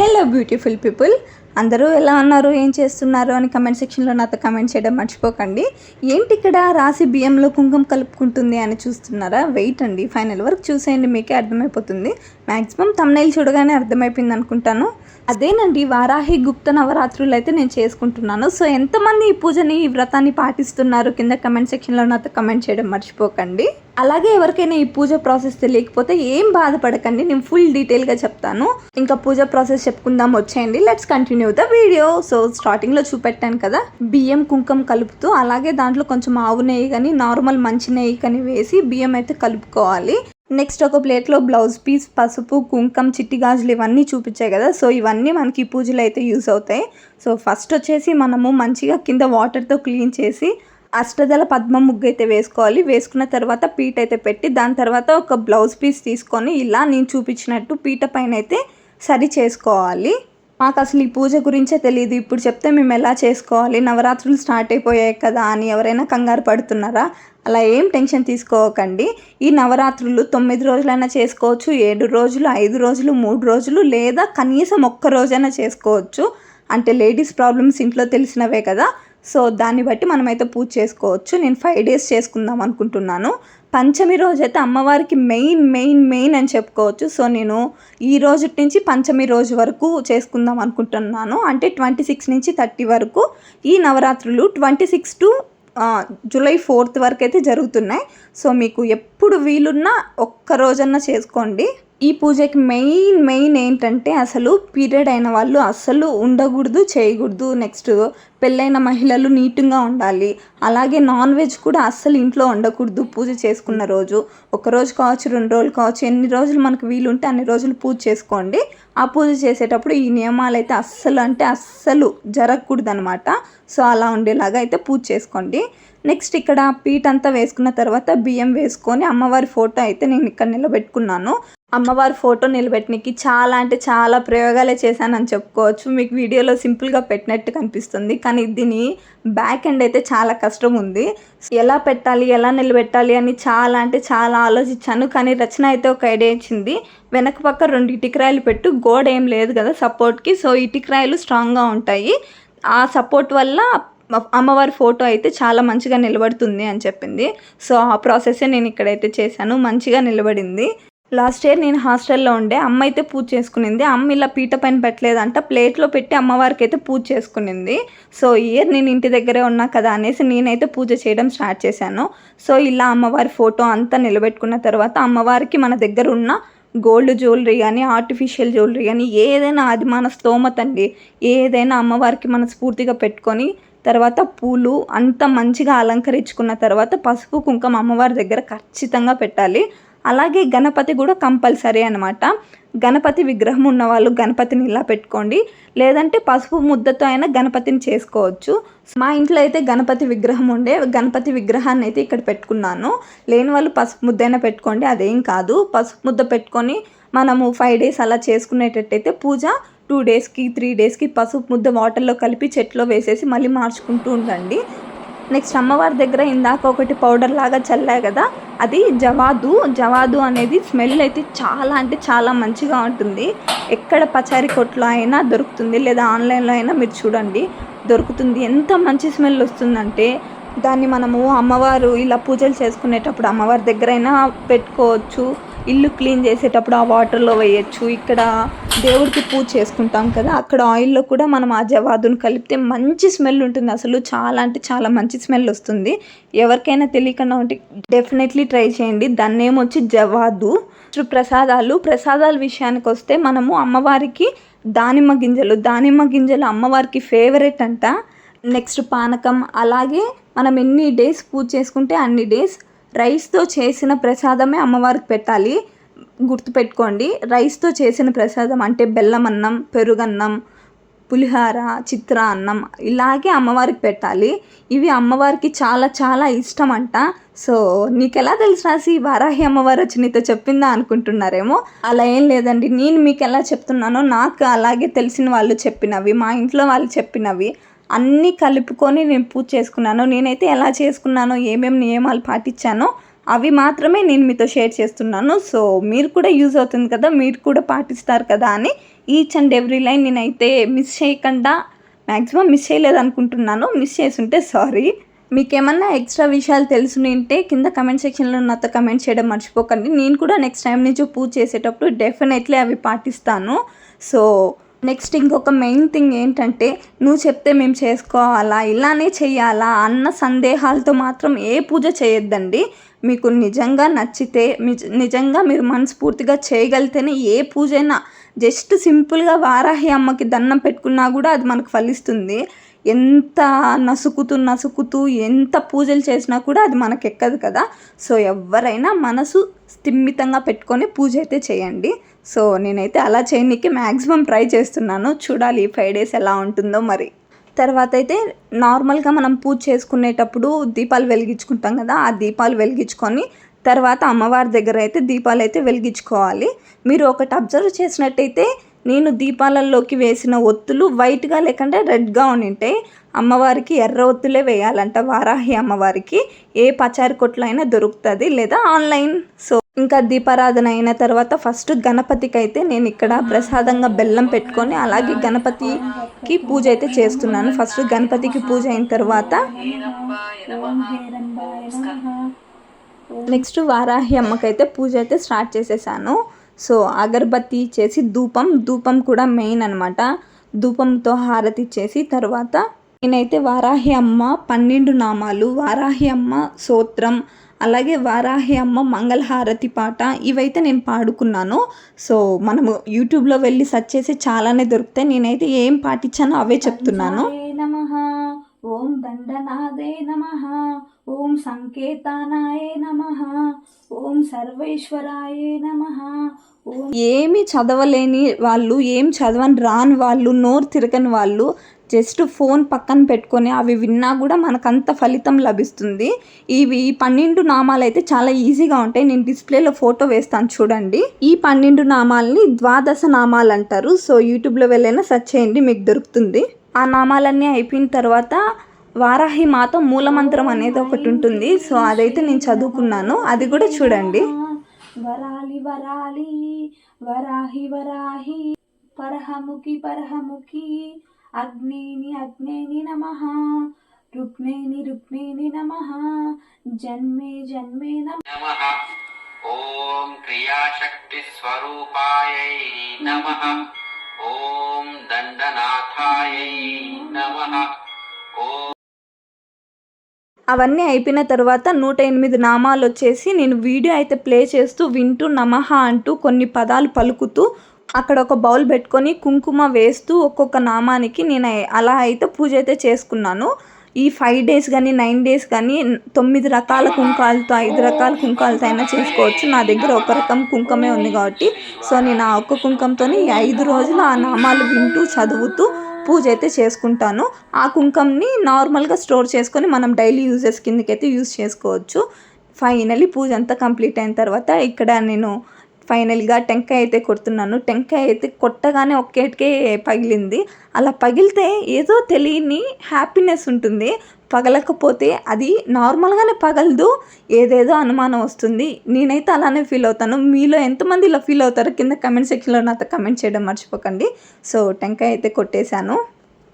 Hello beautiful people, అందరూ ఎలా ఉన్నారు? ఏం చేస్తున్నారు? అని కమెంట్ సెక్షన్లో నాతో కమెంట్ చేయడం మర్చిపోకండి. ఏంటి ఇక్కడ రాసి బియ్యంలో కుంకుమ కలుపుకుంటుంది అని చూస్తున్నారా? వెయిట్ అండి. ఫైనల్ వరకు చూసేయండి. మీకే అర్థమైపోతుంది. మ్యాక్సిమం తమ్నైల్ చూడగానే అర్థమైపోయింది అనుకుంటాను. అదేనండి. వారాహి గుప్త నవరాత్రులు అయితే నేను చేసుకుంటున్నాను. సో ఎంతమంది ఈ పూజని ఈ వ్రతాన్ని పాటిస్తున్నారు? కింద కమెంట్ సెక్షన్లో నాతో కమెంట్ చేయడం మర్చిపోకండి. అలాగే ఎవరికైనా ఈ పూజ ప్రాసెస్ తెలియకపోతే ఏం బాధపడకండి. నేను ఫుల్ డీటెయిల్గా చెప్తాను. ఇంకా పూజ ప్రాసెస్ చెప్పుకుందాం. వచ్చేయండి. Let's continue the video so స్టార్టింగ్లో చూపెట్టాను కదా బియ్యం కుంకుమ కలుపుతూ అలాగే దాంట్లో కొంచెం ఆవు నెయ్యి కానీ నార్మల్ మంచి నెయ్యి కానీ వేసి బియ్యం అయితే కలుపుకోవాలి. నెక్స్ట్ ఒక ప్లేట్లో బ్లౌజ్ పీస్ పసుపు కుంకం చిట్టి గాజులు ఇవన్నీ చూపించాయి కదా. సో ఇవన్నీ మనకి పూజలు అయితే యూస్ అవుతాయి. సో ఫస్ట్ వచ్చేసి మనము మంచిగా కింద వాటర్తో క్లీన్ చేసి అష్టదళ పద్మ ముగ్గు అయితే వేసుకోవాలి. వేసుకున్న తర్వాత పీట అయితే పెట్టి దాని తర్వాత ఒక బ్లౌజ్ పీస్ తీసుకొని ఇలా నేను చూపించినట్టు పీట పైన అయితే సరి చేసుకోవాలి. మాకు అసలు ఈ పూజ గురించే తెలియదు ఇప్పుడు చెప్తే మేము ఎలా చేసుకోవాలి? నవరాత్రులు స్టార్ట్ అయిపోయాయి కదా అని ఎవరైనా కంగారు పడుతున్నారా? అలా ఏం టెన్షన్ తీసుకోకండి. ఈ నవరాత్రులు తొమ్మిది రోజులైనా చేసుకోవచ్చు ఏడు రోజులు ఐదు రోజులు మూడు రోజులు లేదా కనీసం ఒక్క రోజైనా చేసుకోవచ్చు. అంటే లేడీస్ ప్రాబ్లమ్స్ ఇంట్లో తెలిసినవే కదా. సో దాన్ని బట్టి మనమైతే పూజ చేసుకోవచ్చు. నేను ఫైవ్ డేస్ చేసుకుందాం అనుకుంటున్నాను. పంచమి రోజు అయితే అమ్మవారికి మెయిన్ మెయిన్ మెయిన్ అని చెప్పుకోవచ్చు. సో నేను ఈ రోజు నుంచి పంచమి రోజు వరకు చేసుకుందాం అనుకుంటున్నాను. అంటే ట్వంటీ సిక్స్ నుంచి థర్టీ వరకు ఈ నవరాత్రులు twenty six to July fourth వరకు అయితే జరుగుతున్నాయి. సో మీకు ఎప్పుడు వీలున్నా ఒక్క రోజన్నా చేసుకోండి. ఈ పూజకి మెయిన్ మెయిన్ ఏంటంటే అసలు పీరియడ్ అయిన వాళ్ళు అస్సలు ఉండకూడదు చేయకూడదు. నెక్స్ట్ పెళ్ళైన మహిళలు నీట్గా ఉండాలి. అలాగే నాన్ వెజ్ కూడా అస్సలు ఇంట్లో ఉండకూడదు పూజ చేసుకున్న రోజు. ఒక రోజు కావచ్చు రెండు రోజులు కావచ్చు ఎన్ని రోజులు మనకు వీలుంటే అన్ని రోజులు పూజ చేసుకోండి. ఆ పూజ చేసేటప్పుడు ఈ నియమాలు అయితే అస్సలు అంటే అస్సలు జరగకూడదు అనమాట సో అలా ఉండేలాగా అయితే పూజ చేసుకోండి. నెక్స్ట్ ఇక్కడ పీట అంతా వేసుకున్న తర్వాత బియ్యం వేసుకొని అమ్మవారి ఫోటో అయితే నేను ఇక్కడ నిలబెట్టుకున్నాను. అమ్మవారి ఫోటో నిలబెట్టడానికి చాలా అంటే చాలా ప్రయోగాలే చేశానని చెప్పుకోవచ్చు. మీకు వీడియోలో సింపుల్గా పెట్టినట్టు కనిపిస్తుంది. కానీ దీని బ్యాక్ ఎండ్ అయితే చాలా కష్టం ఉంది. ఎలా పెట్టాలి ఎలా నిలబెట్టాలి అని చాలా అంటే చాలా ఆలోచించాను. కానీ రచన అయితే ఒక ఐడియా ఇచ్చింది. వెనక పక్క రెండు ఇటుకరాయలు పెట్టు. గోడ ఏం లేదు కదా సపోర్ట్కి. సో ఇటుకరాయలు స్ట్రాంగ్గా ఉంటాయి. ఆ సపోర్ట్ వల్ల అమ్మవారి ఫోటో అయితే చాలా మంచిగా నిలబడుతుంది అని చెప్పింది. సో ఆ ప్రాసెస్సే నేను ఇక్కడైతే చేశాను. మంచిగా నిలబడింది. లాస్ట్ ఇయర్ నేను హాస్టల్లో ఉండే అమ్మ అయితే పూజ చేసుకునింది. అమ్మ ఇలా పీట పైన పెట్టలేదంట ప్లేట్లో పెట్టి అమ్మవారికి అయితే పూజ చేసుకునింది. సో ఇయర్ నేను ఇంటి దగ్గరే ఉన్నా కదా అనేసి నేనైతే పూజ చేయడం స్టార్ట్ చేశాను. సో ఇలా అమ్మవారి ఫోటో అంతా నిలబెట్టుకున్న తర్వాత అమ్మవారికి మన దగ్గర ఉన్న గోల్డ్ జ్యువెలరీ కానీ ఆర్టిఫిషియల్ జ్యువెలరీ కానీ ఏదైనా అది మన స్తోమత అండి. ఏదైనా అమ్మవారికి మన స్ఫూర్తిగా పెట్టుకొని తర్వాత పూలు అంత మంచిగా అలంకరించుకున్న తర్వాత పసుపు కుంకుమ అమ్మవారి దగ్గర ఖచ్చితంగా పెట్టాలి. అలాగే గణపతి కూడా కంపల్సరీ అనమాట గణపతి విగ్రహం ఉన్న వాళ్ళు గణపతిని ఇలా పెట్టుకోండి. లేదంటే పసుపు ముద్దతో అయినా గణపతిని చేసుకోవచ్చు. మా ఇంట్లో అయితే గణపతి విగ్రహం ఉండే గణపతి విగ్రహాన్ని అయితే ఇక్కడ పెట్టుకున్నాను. లేని వాళ్ళు పసుపు ముద్దైనా పెట్టుకోండి అదేం కాదు. పసుపు ముద్ద పెట్టుకొని మనము ఫైవ్ డేస్ అలా చేసుకునేటట్టయితే పూజ టూ డేస్కి త్రీ డేస్కి పసుపు ముద్ద వాటర్లో కలిపి చెట్లో వేసేసి మళ్ళీ మార్చుకుంటూ ఉండండి. నెక్స్ట్ అమ్మవారి దగ్గర ఇందాక ఒకటి పౌడర్ లాగా చల్లా కదా అది జవాదు. జవాదు అనేది స్మెల్ అయితే చాలా అంటే చాలా మంచిగా ఉంటుంది. ఎక్కడ పచారి కొట్లో అయినా దొరుకుతుంది లేదా ఆన్లైన్లో అయినా మీరు చూడండి దొరుకుతుంది. ఎంత మంచి స్మెల్ వస్తుందంటే దాన్ని మనము అమ్మవారు ఇలా పూజలు చేసుకునేటప్పుడు అమ్మవారి దగ్గర అయినా పెట్టుకోవచ్చు. ఇల్లు క్లీన్ చేసేటప్పుడు ఆ వాటర్లో వేయచ్చు. ఇక్కడ దేవుడికి పూజ చేసుకుంటాం కదా అక్కడ ఆయిల్లో కూడా మనం ఆ జవాదును కలిపితే మంచి స్మెల్ ఉంటుంది. అసలు చాలా అంటే చాలా మంచి స్మెల్ వస్తుంది. ఎవరికైనా తెలియకుండా ఉంటే డెఫినెట్లీ ట్రై చేయండి. దాన్ని ఏమొచ్చి? జవాదు. ప్రసాదాలు. ప్రసాదాల విషయానికి వస్తే మనము అమ్మవారికి దానిమ్మ గింజలు. దానిమ్మ గింజలు అమ్మవారికి ఫేవరెట్ అంట. నెక్స్ట్ పానకం. అలాగే మనం ఎన్ని డేస్ పూజ చేసుకుంటే అన్ని డేస్ రైస్తో చేసిన ప్రసాదమే అమ్మవారికి పెట్టాలి. గుర్తుపెట్టుకోండి రైస్తో చేసిన ప్రసాదం అంటే బెల్లం అన్నం పెరుగన్నం పులిహార చిత్ర అన్నం ఇలాగే అమ్మవారికి పెట్టాలి. ఇవి అమ్మవారికి చాలా చాలా ఇష్టం అంట సో నీకు ఎలా తెలుసు రాసి వారాహి అమ్మవారు వచ్చి నీతో చెప్పిందా అనుకుంటున్నారేమో? అలా ఏం లేదండి. నేను మీకు ఎలా చెప్తున్నానో నాకు అలాగే తెలిసిన వాళ్ళు చెప్పినవి మా ఇంట్లో వాళ్ళు చెప్పినవి. అన్నీ కలుపుకొని నేను పూజ చేసుకున్నాను. నేనైతే ఎలా చేసుకున్నానో ఏమేమి నియమాలు పాటించానో అవి మాత్రమే నేను మీతో షేర్ చేస్తున్నాను. సో మీరు కూడా యూజ్ అవుతుంది కదా మీరు కూడా పాటిస్తారు కదా అని ఈచ్ అండ్ ఎవ్రీ లైన్ నేనైతే మిస్ చేయకుండా మ్యాక్సిమం మిస్ చేయలేదు అనుకుంటున్నాను మిస్ చేసుంటే సారీ. మీకేమన్నా ఎక్స్ట్రా విషయాలు తెలుసునింటే కింద కమెంట్ సెక్షన్లో నాతో కమెంట్ చేయడం మర్చిపోకండి. నేను కూడా నెక్స్ట్ టైం నుంచి పూజ చేసేటప్పుడు డెఫినెట్లీ అవి పాటిస్తాను. సో నెక్స్ట్ ఇంకొక మెయిన్ థింగ్ ఏంటంటే నువ్వు చెప్తే మేము చేసుకోవాలా? ఇలానే చేయాలా అన్న సందేహాలతో మాత్రం ఏ పూజ చేయొద్దండి. మీకు నిజంగా నచ్చితే నిజంగా మీరు మనస్ఫూర్తిగా చేయగలిగితేనే ఏ పూజ అయినా జస్ట్ సింపుల్గా వారాహి అమ్మకి దండం పెట్టుకున్నా కూడా అది మనకు ఫలిస్తుంది. ఎంత నసుకుతూ నసుకుతూ ఎంత పూజలు చేసినా కూడా అది మనకు ఎక్కదు కదా. సో ఎవరైనా మనసు స్థిమితంగా పెట్టుకొని పూజ అయితే చేయండి. సో నేనైతే అలా చేయడానికి మ్యాక్సిమం ట్రై చేస్తున్నాను. చూడాలి ఈ ఫైవ్ డేస్ ఎలా ఉంటుందో మరి. తర్వాత అయితే నార్మల్గా మనం పూజ చేసుకునేటప్పుడు దీపాలు వెలిగించుకుంటాం కదా ఆ దీపాలు వెలిగించుకొని తర్వాత అమ్మవారి దగ్గర అయితే దీపాలు అయితే వెలిగించుకోవాలి. మీరు ఒకటి అబ్జర్వ్ చేసినట్టయితే నేను దీపాలలోకి వేసిన ఒత్తులు వైట్గా లేకుంటే రెడ్గా ఉంటాయి అమ్మవారికి ఎర్ర ఒత్తులే వేయాలంట వారాహి అమ్మవారికి. ఏ పచారి కొట్లో అయినా దొరుకుతుంది లేదా ఆన్లైన్. సో ఇంకా దీపారాధన అయిన తర్వాత ఫస్ట్ గణపతికి అయితే నేను ఇక్కడ ప్రసాదంగా బెల్లం పెట్టుకొని అలాగే గణపతికి పూజ అయితే చేస్తున్నాను. ఫస్ట్ గణపతికి పూజ అయిన తర్వాత నెక్స్ట్ వారాహి అమ్మకైతే పూజ అయితే స్టార్ట్ చేసేసాను. సో అగరబత్తి చేసి ధూపం ధూపం కూడా మెయిన్ అనమాట ధూపంతో హారతి ఇచ్చేసి తర్వాత నేనైతే వారాహి అమ్మ పన్నెండు నామాలు వారాహి అమ్మ సూత్రం అలాగే వారాహి అమ్మ మంగళహారతి పాట ఇవైతే నేను పాడుకున్నాను. సో మనము యూట్యూబ్లో వెళ్ళి సెర్చ్ చేసి చాలానే దొరుకుతాయి. నేనైతే ఏం పాటించానో అవే చెప్తున్నాను. ఓం దండనాదే నమ. ఓం సంకేతానాయ నమ. ఓం సర్వేశ్వరాయ నమ. ఏమి చదవలేని వాళ్ళు ఏం చదవని రాని వాళ్ళు నోరు తిరగని వాళ్ళు జస్ట్ ఫోన్ పక్కన పెట్టుకొని అవి విన్నా కూడా మనకంత ఫలితం లభిస్తుంది. ఇవి ఈ పన్నెండు నామాలు అయితే చాలా ఈజీగా ఉంటాయి. నేను డిస్ప్లేలో ఫోటో వేస్తాను చూడండి. ఈ పన్నెండు నామాలని ద్వాదశ నామాలు అంటారు. సో యూట్యూబ్లో వెళ్ళైనా సెర్చ్ చేయండి మీకు దొరుకుతుంది. ఆ నామాలన్నీ అయిపోయిన తర్వాత వారాహి మాత మూలమంత్రం అనేది ఒకటి ఉంటుంది. సో అదైతే నేను చదువుకున్నాను. అది కూడా చూడండి. వరాలి వరాలి వరాహి వరాహి పరహముఖి పరహముఖి అగ్నేని అగ్నేని నమ రుక్మిణి రుక్మిణి నమ జన్మే జన్మే నమ. ఓం క్రియాశక్తి స్వరూపాయ నమ. ఓం దండనాథాయ నమ. ఓం అవన్నీ అయిపోయిన తర్వాత నూట ఎనిమిది నామాలు వచ్చేసి నేను వీడియో అయితే ప్లే చేస్తూ వింటూ నమః అంటూ కొన్ని పదాలు పలుకుతూ అక్కడ ఒక బౌల్ పెట్టుకొని కుంకుమ వేస్తూ ఒక్కొక్క నామానికి నేను అలా అయితే పూజ అయితే చేసుకున్నాను. ఈ ఫైవ్ డేస్ కానీ నైన్ డేస్ కానీ తొమ్మిది రకాల కుంకాలతో ఐదు రకాల కుంకాలతో అయినా చేసుకోవచ్చు. నా దగ్గర ఒక రకం కుంకమే ఉంది కాబట్టి. సో నేను ఆ ఒక్క కుంకంతో ఈ ఐదు రోజులు ఆ నామాలు వింటూ చదువుతూ పూజ అయితే చేసుకుంటాను. ఆ కుంకంని నార్మల్గా స్టోర్ చేసుకొని మనం డైలీ యూజెస్ కిందకైతే యూజ్ చేసుకోవచ్చు. ఫైనలీ పూజ అంతా కంప్లీట్ అయిన తర్వాత ఇక్కడ నేను ఫైనల్గా టెంకాయ అయితే కొడుతున్నాను. టెంకాయ అయితే కొట్టగానే ఒక్కటికే పగిలింది. అలా పగిలితే ఏదో తెలియని హ్యాపీనెస్ ఉంటుంది. పగలకపోతే అది నార్మల్గానే పగలదు. ఏదేదో అనుమానం వస్తుంది. నేనైతే అలానే ఫీల్ అవుతాను. మీలో ఎంతమంది ఇలా ఫీల్ అవుతారో కింద కమెంట్ సెక్షన్లో నాతో కమెంట్ చేయడం మర్చిపోకండి. సో టెంకాయ అయితే కొట్టేశాను.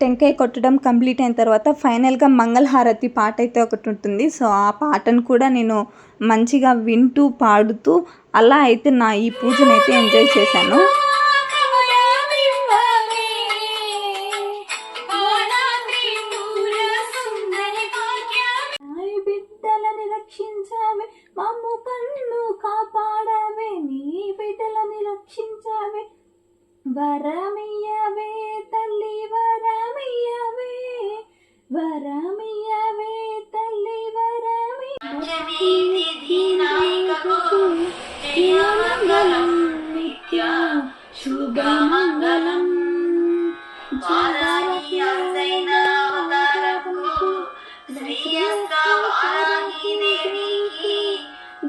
టెంకాయ కొట్టడం కంప్లీట్ అయిన తర్వాత ఫైనల్గా మంగళహారతి పాట అయితే ఒకటి ఉంటుంది. సో ఆ పాటను కూడా నేను మంచిగా వింటూ పాడుతూ అలా అయితే నా ఈ పూజను అయితే ఎంజాయ్ చేశాను. వరమియ్యవే తల్లి వరమియ్యవే వరమియ్యవే తల్లి వరమి జయమంగళం నిత్య శుభమంగళం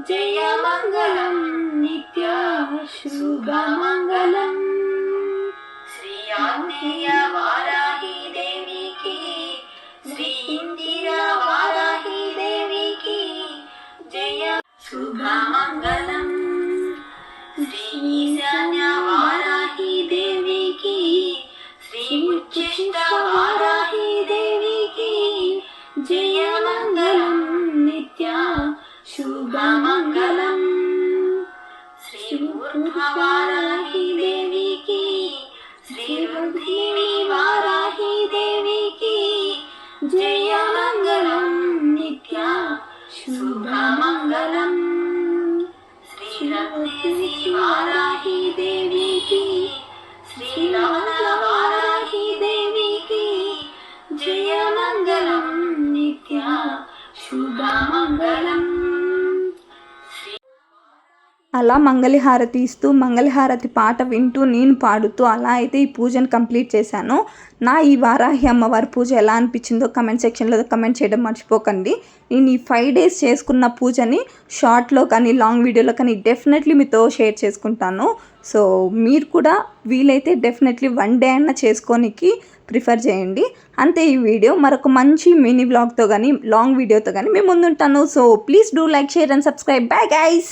జయమంగళం నిత్య శుభమంగళం అలా మంగళహారతి ఇస్తూ మంగళహారతి పాట వింటూ నేను పాడుతూ అలా అయితే ఈ పూజను కంప్లీట్ చేశాను. నా ఈ వారాహి అమ్మవారి పూజ ఎలా అనిపించిందో కమెంట్ సెక్షన్లో కమెంట్ చేయడం మర్చిపోకండి. నేను ఈ ఫైవ్ డేస్ చేసుకున్న పూజని షార్ట్లో కానీ లాంగ్ వీడియోలో కానీ డెఫినెట్లీ మీతో షేర్ చేసుకుంటాను. సో మీరు కూడా వీలైతే డెఫినెట్లీ వన్ డే అయినా చేసుకోనికి ప్రిఫర్ చేయండి. అంతే ఈ వీడియో. మరొక మంచి మినీ బ్లాగ్తో కానీ లాంగ్ వీడియోతో కానీ మేము ముందుంటాను. So please do like share and subscribe. Bye guys